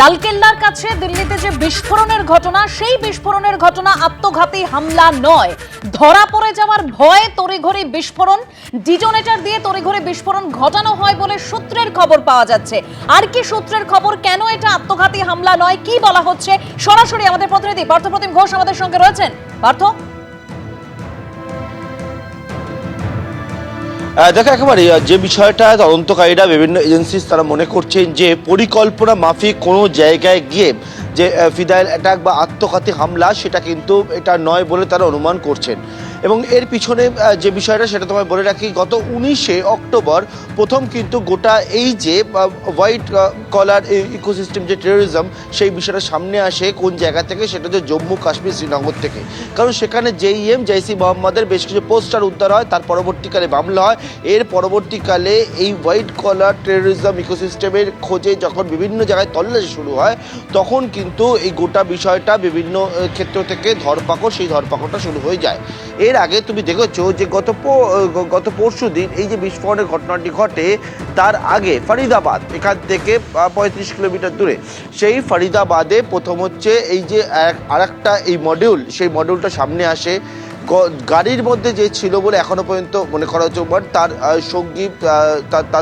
লালকেল্লার কাছে দিল্লিতে যে বিস্ফোরণের ঘটনা, সেই বিস্ফোরণের ঘটনা আত্মঘাতী হামলা নয়। ধরা পড়ে যাওয়ার ভয়ে তড়িঘড়ি বিস্ফোরণ, ডিটোনেটর দিয়ে তড়িঘড়ি বিস্ফোরণ ঘটানো হয় বলে সূত্রের খবর পাওয়া যাচ্ছে। আর কি সূত্রের খবর, কেন এটা আত্মঘাতী হামলা নয়, কি বলা হচ্ছে? সরাসরি আমাদের প্রতিনিধি পার্থপ্রতিম ঘোষ আমাদের সঙ্গে রয়েছেন। পার্থ? দেখো, একেবারে যে বিষয়টা তদন্তকারীরা বিভিন্ন এজেন্সি তারা মনে করছেন যে পরিকল্পনা মাফিক কোনো জায়গায় গিয়ে যে ফিদাইল অ্যাটাক বা আত্মঘাতী হামলা সেটা কিন্তু এটা নয় বলে তারা অনুমান করছেন। এবং এর পিছনে যে বিষয়টা সেটা তোমায় বলে রাখি, গত উনিশে অক্টোবর প্রথম কিন্তু গোটা এই যে হোয়াইট কলার ইকোসিস্টেম যে টেরোরিজম সেই বিষয়টা সামনে আসে কোন জায়গা থেকে? সেটা হচ্ছে জম্মু, কাশ্মীর, শ্রীনগর থেকে। কারণ সেখানে জেইএম জৈসি মোহাম্মদের বেশ কিছু পোস্টার উদ্ধার হয়, তার পরবর্তীকালে মামলা হয়। এর পরবর্তীকালে এই হোয়াইট কলার টেরোরিজম ইকোসিস্টেমের খোঁজে যখন বিভিন্ন জায়গায় তল্লাশি শুরু হয়, তখন কিন্তু এই গোটা বিষয়টা বিভিন্ন ক্ষেত্র থেকে ধরপাকড়, সেই ধরপাকড়টা শুরু হয়ে যায়। এর আগে তুমি দেখেছ যে গত গত পরশু দিন এই যে বিস্ফোরণের ঘটনাটি ঘটে, তার আগে ফরিদাবাদ, এখান থেকে পঁয়ত্রিশ কিলোমিটার দূরে। সেই ফরিদাবাদে প্রথম হচ্ছে এই যে আর এই মডিউল সেই মডিউলটা সামনে আসে। গাড়ির মধ্যে যে ছিল বলে এখনও পর্যন্ত মনে করা হচ্ছে বাট তার সঙ্গী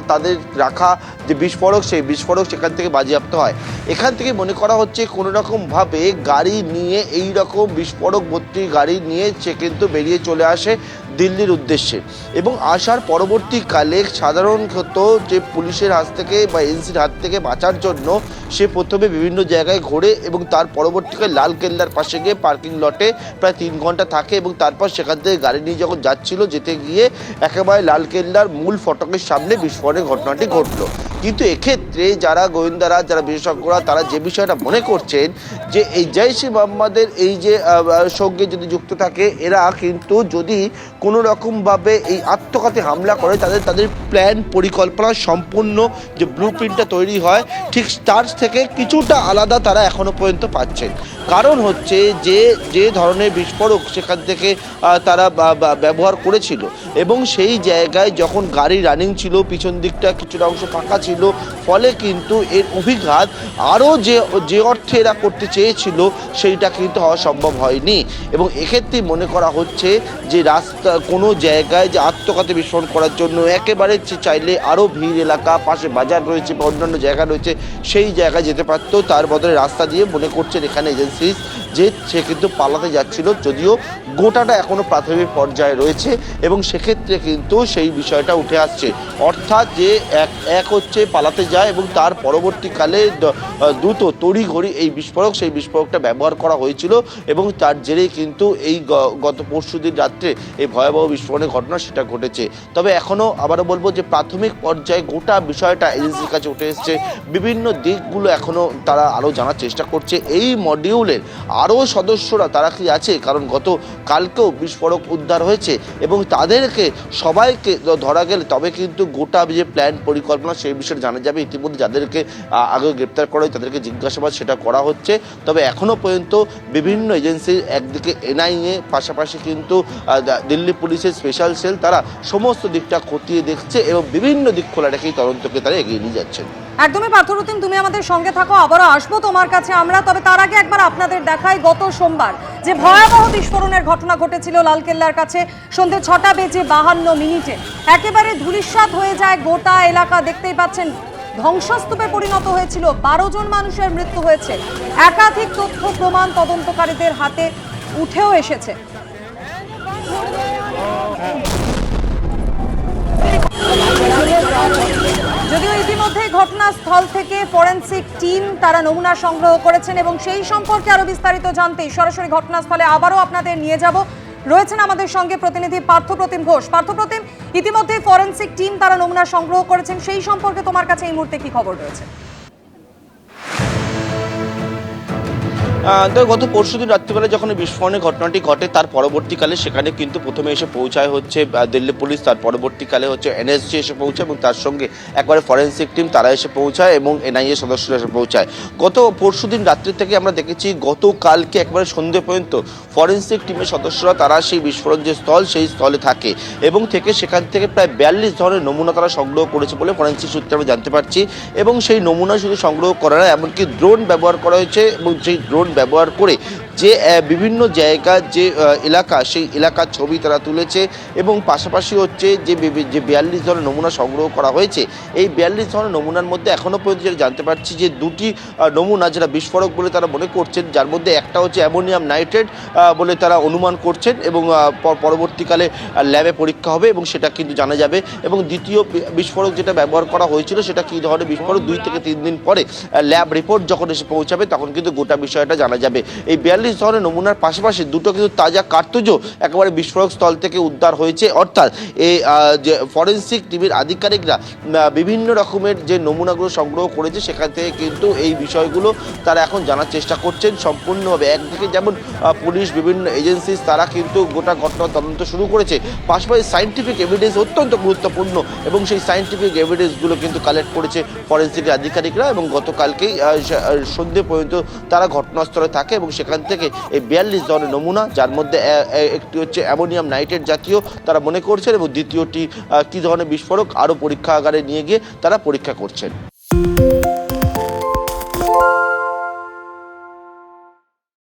তাদের রাখা যে বিস্ফোরক, সেই বিস্ফোরক সেখান থেকে বাজেয়াপ্ত হয়। এখান থেকে মনে করা হচ্ছে কোনো রকমভাবে গাড়ি নিয়ে এই রকম বিস্ফোরক ভর্তি গাড়ি নিয়ে সে কিন্তু বেরিয়ে চলে আসে দিল্লির উদ্দেশ্যে। এবং আসার পরবর্তীকালে সাধারণত যে পুলিশের হাত থেকে বা এনসির হাত থেকে বাঁচার জন্য সে প্রথমে বিভিন্ন জায়গায় ঘোরে এবং তার পরবর্তীকালে লাল কেল্লার পাশে গিয়ে পার্কিং লটে প্রায় তিন ঘণ্টা থাকে এবং তারপর সেখান থেকে গাড়ি নিয়ে যখন যাচ্ছিল, যেতে গিয়ে একেবারে লালকেল্লার মূল ফটকের সামনে বিস্ফোরণের ঘটনাটি ঘটলো। কিন্তু এক্ষেত্রে যারা গোয়েন্দারা যারা বিশেষজ্ঞরা, তারা যে বিষয়টা মনে করছেন যে এই জৈশি মোহাম্মদের এই যে সঙ্গে যদি যুক্ত থাকে, এরা কিন্তু যদি কোনো রকমভাবে এই আত্মঘাতী হামলা করে, তাদের তাদের প্ল্যান পরিকল্পনা সম্পূর্ণ যে ব্লু প্রিন্টটা তৈরি হয়, ঠিক তার থেকে কিছুটা আলাদা তারা এখনও পর্যন্ত পাচ্ছেন। কারণ হচ্ছে যে যে ধরনের বিস্ফোরক সেখান থেকে তারা ব্যবহার করেছিল। এবং সেই জায়গায় যখন গাড়ি রানিং ছিল, পিছন দিকটা কিছুটা অংশ ফাঁকা ছিল ফলে কিন্তু এর অভিঘাত আরও যে যে অর্থে এরা করতে চেয়েছিল, সেইটা কিন্তু হওয়া সম্ভব হয়নি। এবং এক্ষেত্রে মনে করা হচ্ছে যে রাস্তা, কোনো জায়গায় যে আত্মঘাতী বিস্ফোরণ করার জন্য একেবারে চাইলে আরও ভিড় এলাকা, পাশে বাজার রয়েছে বা অন্যান্য জায়গা রয়েছে, সেই জায়গায় যেতে পারতো। তার বদলে রাস্তা দিয়ে মনে করছেন এখানে এজেন্সিস যে সে কিন্তু পালাতে যাচ্ছিল, যদিও গোটাটা এখনও প্রাথমিক পর্যায়ে রয়েছে এবং সেক্ষেত্রে কিন্তু সেই বিষয়টা উঠে আসছে। অর্থাৎ যে এক এক হচ্ছে পালাতে যায় এবং তার পরবর্তীকালে দ্রুত তড়িঘড়ি এই বিস্ফোরক, সেই বিস্ফোরকটা ব্যবহার করা হয়েছিল এবং তার জেরেই কিন্তু এই গত পরশু দিন রাত্রে এই ভয়াবহ বিস্ফোরণের ঘটনা সেটা ঘটেছে। তবে এখনও আবারও বলব যে প্রাথমিক পর্যায়ে গোটা বিষয়টা এজেন্সির কাছে উঠে এসছে। বিভিন্ন দিকগুলো এখনও তারা আরও জানার চেষ্টা করছে। এই মডিউলের আরও সদস্যরা তারা কি আছে? কারণ গত কালকেও বিস্ফোরক উদ্ধার হয়েছে এবং তাদেরকে সবাইকে ধরা গেলে তবে কিন্তু গোটা যে প্ল্যান পরিকল্পনা সেই বিষয়ে জানা যাবে। ইতিমধ্যে যাদেরকে আগে গ্রেপ্তার করা হয় তাদেরকে জিজ্ঞাসাবাদ সেটা করা হচ্ছে। তবে এখনও পর্যন্ত বিভিন্ন এজেন্সির একদিকে এনআইএ পাশাপাশি কিন্তু দিল্লি পুলিশের স্পেশাল সেল তারা সমস্ত দিকটা খতিয়ে দেখছে এবং বিভিন্ন দিক খোলা রেখেই তদন্তকে তারা এগিয়ে নিয়ে যাচ্ছেন। একদমই পার্থরতিম তুমি আমাদের সঙ্গে থাকো, আবারও আসব তোমার কাছে আমরা। তবে তার আগে একবার আপনাদের দেখাই গত সোমবার যে ভয়াবহ বিস্ফোরণের ঘটনা ঘটেছিল লালকেল্লার কাছে সন্ধে ছটা বেজে বাহান্ন মিনিটে। একেবারে ধূলিসাৎ হয়ে যায় গোটা এলাকা, দেখতেই পাচ্ছেন, ধ্বংসস্তূপে পরিণত হয়েছিল বারো জন মানুষের মৃত্যু হয়েছে। একাধিক তথ্য, প্রমাণ তদন্তকারীদের হাতে উঠেও এসেছে। ইতিমধ্যে ঘটনাস্থল থেকে ফরেন্সিক টিম তারা নমুনা সংগ্রহ করেছেন এবং সেই সম্পর্কে আরও বিস্তারিত জানতেই সরাসরি ঘটনাস্থলে আবারও আপনাদের নিয়ে যাব। রয়েছেন আমাদের সঙ্গে প্রতিনিধি পার্থপ্রতিম ঘোষ। পার্থপ্রতিম ইতিমধ্যে ফরেন্সিক টিম তারা নমুনা সংগ্রহ করেছেন। সেই সম্পর্কে তোমার কাছে এই মুহূর্তে কি খবর রয়েছে? গত পরশু দিন রাত্রিবেলা যখন বিস্ফোরণের ঘটনাটি ঘটে, তার পরবর্তীকালে সেখানে কিন্তু প্রথমে এসে পৌঁছায় হচ্ছে দিল্লি পুলিশ, তার পরবর্তীকালে হচ্ছে এনএসজি এসে পৌঁছায় এবং তার সঙ্গে একবারে ফরেন্সিক টিম তারা এসে পৌঁছায় এবং এনআইএ সদস্যরা এসে পৌঁছায়। গত পরশু দিন রাত্রি থেকে আমরা দেখেছি গতকালকে একবারে সন্ধে পর্যন্ত ফরেন্সিক টিমের সদস্যরা তারা সেই বিস্ফোরণ যে স্থল, সেই স্থলে থাকে এবং থেকে সেখান থেকে প্রায় বিয়াল্লিশ ধরনের নমুনা তারা সংগ্রহ করেছে বলে ফরেন্সিক সূত্রে আমরা জানতে পারছি এবং সেই নমুনা শুধু সংগ্রহ করা না এমনকি ড্রোন ব্যবহার করা হয়েছে এবং সেই ড্রোন ব্যবহার করে যে বিভিন্ন জায়গা, যে এলাকা, সেই এলাকার ছবি তারা তুলেছে এবং পাশাপাশি হচ্ছে যে যে বিয়াল্লিশ ধরনের নমুনা সংগ্রহ করা হয়েছে, এই বিয়াল্লিশ ধরনের নমুনার মধ্যে এখনও পর্যন্ত যেটা জানতে পারছি যে, দুটি নমুনা যেটা বিস্ফোরক বলে তারা মনে করছেন, যার মধ্যে একটা হচ্ছে অ্যামোনিয়াম নাইট্রেট বলে তারা অনুমান করছেন এবং পরবর্তীকালে ল্যাবে পরীক্ষা হবে এবং সেটা কিন্তু জানা যাবে এবং দ্বিতীয় বিস্ফোরক যেটা ব্যবহার করা হয়েছিল সেটা কী ধরনের বিস্ফোরক? দুই থেকে তিন দিন পরে ল্যাব রিপোর্ট যখন এসে পৌঁছাবে তখন কিন্তু গোটা বিষয়টা জানা যাবে। এই বিয়াল্লিশ ধরনের নমুনার পাশাপাশি দুটো কিন্তু তাজা কার্তুজও একেবারে বিস্ফোরক স্থল থেকে উদ্ধার হয়েছে। অর্থাৎ এই যে ফরেন্সিক টিভির আধিকারিকরা বিভিন্ন রকমের যে নমুনাগুলো সংগ্রহ করেছে, সেখান থেকে কিন্তু এই বিষয়গুলো তারা এখন জানার চেষ্টা করছেন। সম্পূর্ণভাবে একদিকে যেমন পুলিশ, বিভিন্ন এজেন্সিস, তারা কিন্তু গোটা ঘটনা তদন্ত শুরু করেছে। পাশাপাশি সাইন্টিফিক এভিডেন্স অত্যন্ত গুরুত্বপূর্ণ এবং সেই সাইন্টিফিক এভিডেন্সগুলো কিন্তু কালেক্ট করেছে ফরেন্সিক আধিকারিকরা এবং গতকালকেই সন্ধ্যে পর্যন্ত তারা ঘটনাস্থলে থাকে এবং সেখান থেকে এই বিয়াল্লিশ ধরনের নমুনা, যার মধ্যে একটি হচ্ছে অ্যামোনিয়াম নাইট্রেট জাতীয় তারা মনে করছেন এবং দ্বিতীয়টি কী ধরনের বিস্ফোরক, আরও পরীক্ষাগারে নিয়ে গিয়ে তারা পরীক্ষা করছেন।